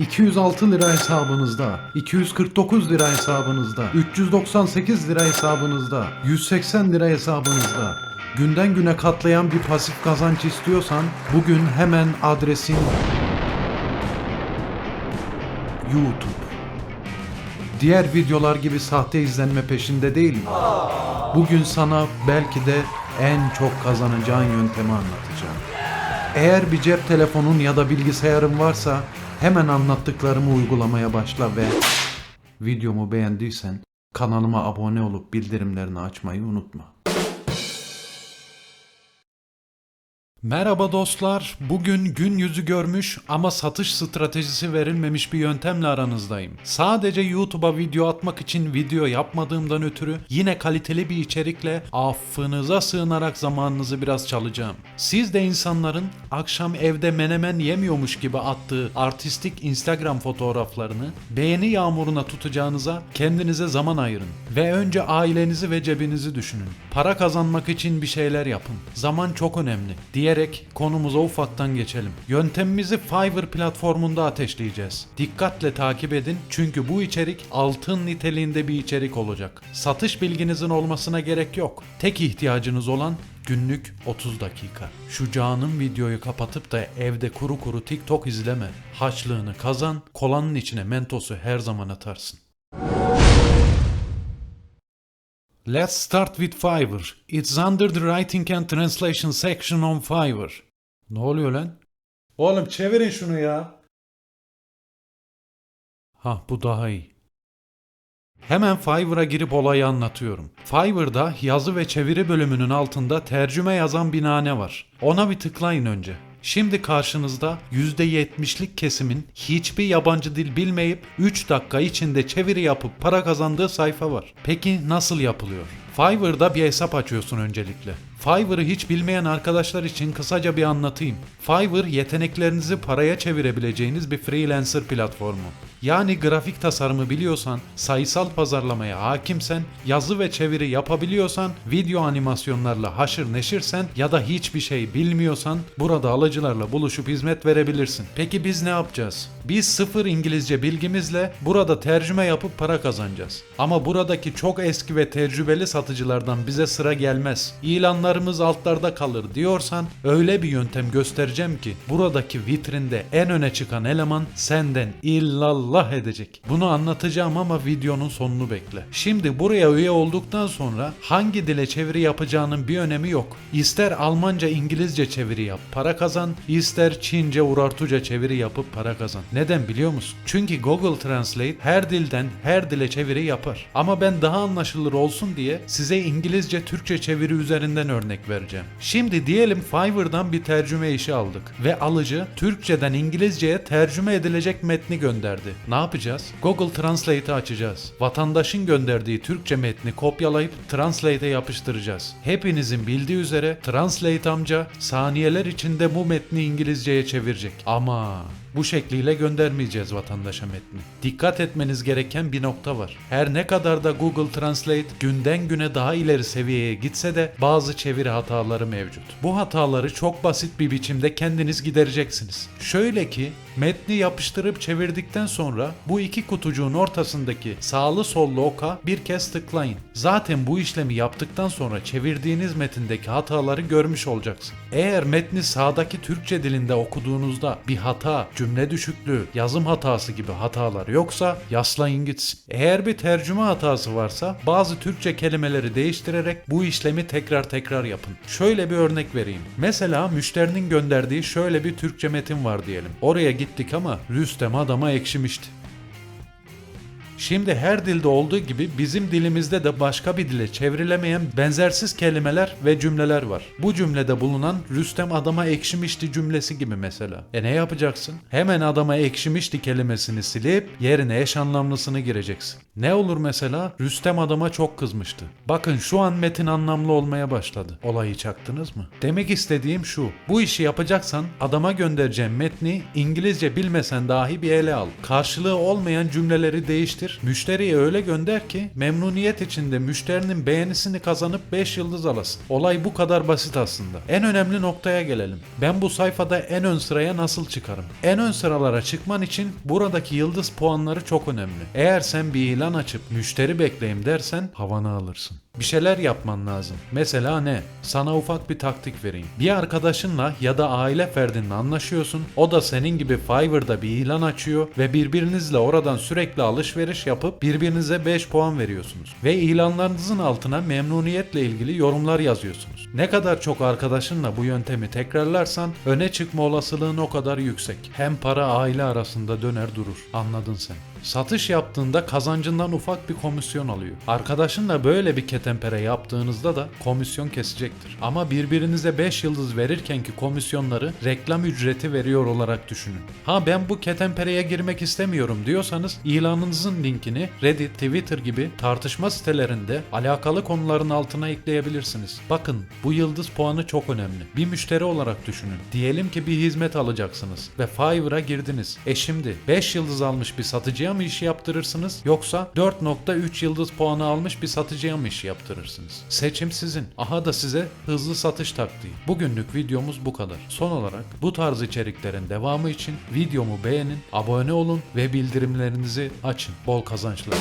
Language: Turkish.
206 lira hesabınızda, 249 lira hesabınızda, 398 lira hesabınızda, 180 lira hesabınızda. Günden güne katlayan bir pasif kazanç istiyorsan bugün hemen adresin YouTube. Diğer videolar gibi sahte izlenme peşinde değilim. Bugün sana belki de en çok kazanacağın yöntemi anlatacağım. Eğer bir cep telefonun ya da bilgisayarın varsa hemen anlattıklarımı uygulamaya başla ve videomu beğendiysen kanalıma abone olup bildirimlerini açmayı unutma. Merhaba dostlar. Bugün gün yüzü görmüş ama satış stratejisi verilmemiş bir yöntemle aranızdayım. Sadece YouTube'a video atmak için video yapmadığımdan ötürü yine kaliteli bir içerikle affınıza sığınarak zamanınızı biraz çalacağım. Siz de insanların akşam evde menemen yemiyormuş gibi attığı artistik Instagram fotoğraflarını beğeni yağmuruna tutacağınıza kendinize zaman ayırın. Ve önce ailenizi ve cebinizi düşünün. Para kazanmak için bir şeyler yapın. Zaman çok önemli. Diyerek konumuza ufaktan geçelim. Yöntemimizi Fiverr platformunda ateşleyeceğiz. Dikkatle takip edin çünkü bu içerik altın niteliğinde bir içerik olacak. Satış bilginizin olmasına gerek yok. Tek ihtiyacınız olan günlük 30 dakika. Şu canım videoyu kapatıp da evde kuru kuru TikTok izleme. Haçlığını kazan, kolanın içine mentosu her zaman atarsın. Let's start with Fiverr. It's under the writing and translation section on Fiverr. Ne oluyor lan? Oğlum çevirin şunu ya. Ha bu daha iyi. Hemen Fiverr'a girip olayı anlatıyorum. Fiverr'da yazı ve çeviri bölümünün altında tercüme yazan bir nane var. Ona bir tıklayın önce. Şimdi karşınızda %70'lik kesimin hiçbir yabancı dil bilmeyip 3 dakika içinde çeviri yapıp para kazandığı sayfa var. Peki nasıl yapılıyor? Fiverr'da bir hesap açıyorsun öncelikle. Fiverr'ı hiç bilmeyen arkadaşlar için kısaca bir anlatayım. Fiverr yeteneklerinizi paraya çevirebileceğiniz bir freelancer platformu. Yani grafik tasarımı biliyorsan, sayısal pazarlamaya hakimsen, yazı ve çeviri yapabiliyorsan, video animasyonlarla haşır neşirsen ya da hiçbir şey bilmiyorsan burada alıcılarla buluşup hizmet verebilirsin. Peki biz ne yapacağız? Biz sıfır İngilizce bilgimizle burada tercüme yapıp para kazanacağız. Ama buradaki çok eski ve tecrübeli satıcılardan bize sıra gelmez. İlanlarımız altlarda kalır diyorsan öyle bir yöntem göstereceğim ki buradaki vitrinde en öne çıkan eleman senden illallah edecek. Bunu anlatacağım ama videonun sonunu bekle. Şimdi buraya üye olduktan sonra hangi dile çeviri yapacağının bir önemi yok. İster Almanca İngilizce çeviri yap para kazan, ister Çince Urartuca çeviri yapıp para kazan. Neden biliyor musun? Çünkü Google Translate her dilden her dile çeviri yapar. Ama ben daha anlaşılır olsun diye size İngilizce Türkçe çeviri üzerinden örnek vereceğim. Şimdi diyelim Fiverr'dan bir tercüme işi aldık ve alıcı Türkçeden İngilizceye tercüme edilecek metni gönderdi. Ne yapacağız? Google Translate'i açacağız. Vatandaşın gönderdiği Türkçe metni kopyalayıp Translate'e yapıştıracağız. Hepinizin bildiği üzere Translate amca saniyeler içinde bu metni İngilizceye çevirecek. Ama bu şekliyle göndermeyeceğiz vatandaşa metni. Dikkat etmeniz gereken bir nokta var. Her ne kadar da Google Translate günden güne daha ileri seviyeye gitse de bazı çeviri hataları mevcut. Bu hataları çok basit bir biçimde kendiniz gidereceksiniz. Şöyle ki metni yapıştırıp çevirdikten sonra bu iki kutucuğun ortasındaki sağlı sollu oka bir kez tıklayın. Zaten bu işlemi yaptıktan sonra çevirdiğiniz metindeki hataları görmüş olacaksın. Eğer metni sağdaki Türkçe dilinde okuduğunuzda bir hata, cümle düşüklüğü, yazım hatası gibi hatalar yoksa yaslayın gitsin. Eğer bir tercüme hatası varsa bazı Türkçe kelimeleri değiştirerek bu işlemi tekrar tekrar yapın. Şöyle bir örnek vereyim. Mesela müşterinin gönderdiği şöyle bir Türkçe metin var diyelim. Oraya gittik ama Rüstem adama ekşimişti. Şimdi her dilde olduğu gibi bizim dilimizde de başka bir dile çevrilemeyen benzersiz kelimeler ve cümleler var. Bu cümlede bulunan Rüstem adama ekşimişti cümlesi gibi mesela. E ne yapacaksın? Hemen adama ekşimişti kelimesini silip yerine eş anlamlısını gireceksin. Ne olur mesela? Rüstem adama çok kızmıştı. Bakın şu an metin anlamlı olmaya başladı. Olayı çaktınız mı? Demek istediğim şu. Bu işi yapacaksan adama göndereceğin metni İngilizce bilmesen dahi bir ele al. Karşılığı olmayan cümleleri değiştir gir, müşteriye öyle gönder ki memnuniyet içinde müşterinin beğenisini kazanıp 5 yıldız alasın. Olay bu kadar basit aslında. En önemli noktaya gelelim. Ben bu sayfada en ön sıraya nasıl çıkarım? En ön sıralara çıkman için buradaki yıldız puanları çok önemli. Eğer sen bir ilan açıp müşteri bekleyeyim dersen havanı alırsın. Bir şeyler yapman lazım. Mesela ne? Sana ufak bir taktik vereyim. Bir arkadaşınla ya da aile ferdinle anlaşıyorsun. O da senin gibi Fiverr'da bir ilan açıyor ve birbirinizle oradan sürekli alışveriş yapıp birbirinize 5 puan veriyorsunuz. Ve ilanlarınızın altına memnuniyetle ilgili yorumlar yazıyorsunuz. Ne kadar çok arkadaşınla bu yöntemi tekrarlarsan öne çıkma olasılığın o kadar yüksek. Hem para aile arasında döner durur. Anladın sen. Satış yaptığında kazancından ufak bir komisyon alıyor. Arkadaşınla böyle bir ketempere yaptığınızda da komisyon kesecektir. Ama birbirinize 5 yıldız verirkenki komisyonları reklam ücreti veriyor olarak düşünün. Ha ben bu ketempereye girmek istemiyorum diyorsanız ilanınızın linkini Reddit, Twitter gibi tartışma sitelerinde alakalı konuların altına ekleyebilirsiniz. Bakın bu yıldız puanı çok önemli. Bir müşteri olarak düşünün. Diyelim ki bir hizmet alacaksınız ve Fiverr'a girdiniz. E şimdi 5 yıldız almış bir satıcıya mı işi yaptırırsınız yoksa 4.3 yıldız puanı almış bir satıcıya mı işi yaptırırsınız? Seçim sizin. Aha da size hızlı satış taktiği. Bugünlük videomuz bu kadar. Son olarak bu tarz içeriklerin devamı için videomu beğenin, abone olun ve bildirimlerinizi açın. Bol kazançlar.